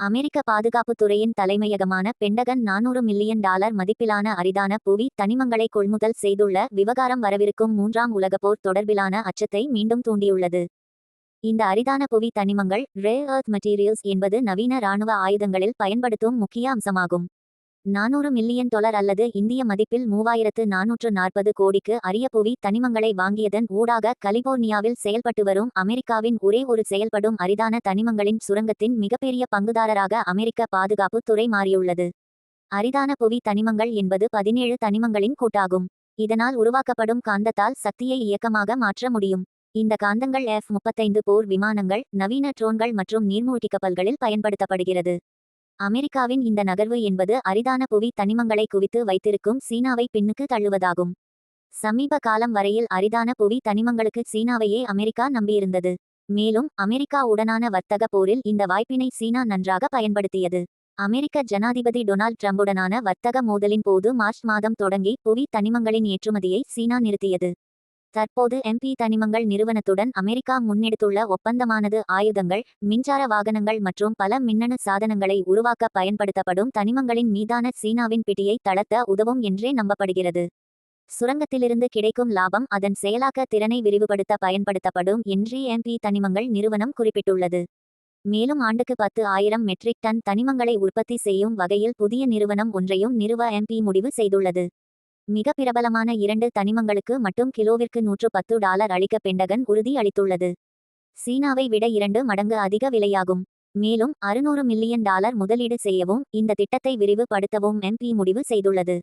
அமெரிக்க பாதுகாப்புத் துறையின் தலைமையகமான பெண்டகன் நானூறு மில்லியன் டாலர் மதிப்பிலான அரிதான புவி தனிமங்களை கொள்முதல் செய்துள்ள விவகாரம் வரவிருக்கும் மூன்றாம் உலகப் போர் தொடர்பிலான அச்சத்தை மீண்டும் தூண்டியுள்ளது. இந்த அரிதான புவி தனிமங்கள் ரே எர்த் மெட்டீரியல்ஸ் என்பது நவீன இராணுவ ஆயுதங்களில் பயன்படுத்தும் முக்கிய அம்சமாகும். நானூறு மில்லியன் டாலர் அல்லது இந்திய மதிப்பில் மூவாயிரத்து நானூற்று நாற்பது கோடிக்கு அரிய புவி தனிமங்களை வாங்கியதன் ஊடாக கலிபோர்னியாவில் செயல்பட்டு வரும் அமெரிக்காவின் ஒரே ஒரு செயல்படும் அரிதான தனிமங்களின் சுரங்கத்தின் மிகப்பெரிய பங்குதாரராக அமெரிக்க பாதுகாப்பு துறை மாறியுள்ளது. அரிதான புவி தனிமங்கள் என்பது பதினேழு தனிமங்களின் கூட்டாகும். இதனால் உருவாக்கப்படும் காந்தத்தால் சக்தியை இயக்கமாக மாற்ற முடியும். இந்த காந்தங்கள் எஃப் முப்பத்தைந்து போர் விமானங்கள் நவீன ட்ரோன்கள் மற்றும் நீர்மூழ்கி கப்பல்களில் பயன்படுத்தப்படுகிறது. அமெரிக்காவின் இந்த நகர்வு என்பது அரிதான புவி தனிமங்களை குவித்து வைத்திருக்கும் சீனாவை பின்னுக்கு தள்ளுவதாகும். சமீப காலம் வரையில் அரிதான புவி தனிமங்களுக்கு சீனாவையே அமெரிக்கா நம்பியிருந்தது. மேலும் அமெரிக்கா உடனான வர்த்தக போரில் இந்த வாய்ப்பினை சீனா நன்றாக பயன்படுத்தியது. அமெரிக்க ஜனாதிபதி டொனால்ட் ட்ரம்புடனான வர்த்தக மோதலின் போது மார்ச் மாதம் தொடங்கி புவி தனிமங்களின் ஏற்றுமதியை சீனா நிறுத்தியது. தற்போது எம்பி தனிமங்கள் நிறுவனத்துடன் அமெரிக்கா முன்னெடுத்துள்ள ஒப்பந்தமானது ஆயுதங்கள் மின்சார வாகனங்கள் மற்றும் பல மின்னணு சாதனங்களை உருவாக்க பயன்படுத்தப்படும் தனிமங்களின் மீதான சீனாவின் பிடியை தளர்த்த உதவும் என்றே நம்பப்படுகிறது. சுரங்கத்திலிருந்து கிடைக்கும் லாபம் அதன் செயலாக்க திறனை விரிவுபடுத்த பயன்படுத்தப்படும் என்றே எம்பி தனிமங்கள் நிறுவனம் குறிப்பிட்டுள்ளது. மேலும் ஆண்டுக்கு பத்து ஆயிரம் மெட்ரிக் டன் தனிமங்களை உற்பத்தி செய்யும் வகையில் புதிய நிறுவனம் ஒன்றையும் நிறுவ எம்பி முடிவு செய்துள்ளது. மிக பிரபலமான இரண்டு தனிமங்களுக்கு மட்டும் கிலோவிற்கு நூற்று பத்து டாலர் அளிக்க பெண்டகன் உறுதி அளித்துள்ளது. சீனாவை விட இரண்டு மடங்கு அதிக விலையாகும். மேலும் அறுநூறு மில்லியன் டாலர் முதலீடு செய்யவும் இந்த திட்டத்தை விரிவுபடுத்தவும் எம்பி முடிவு செய்துள்ளது.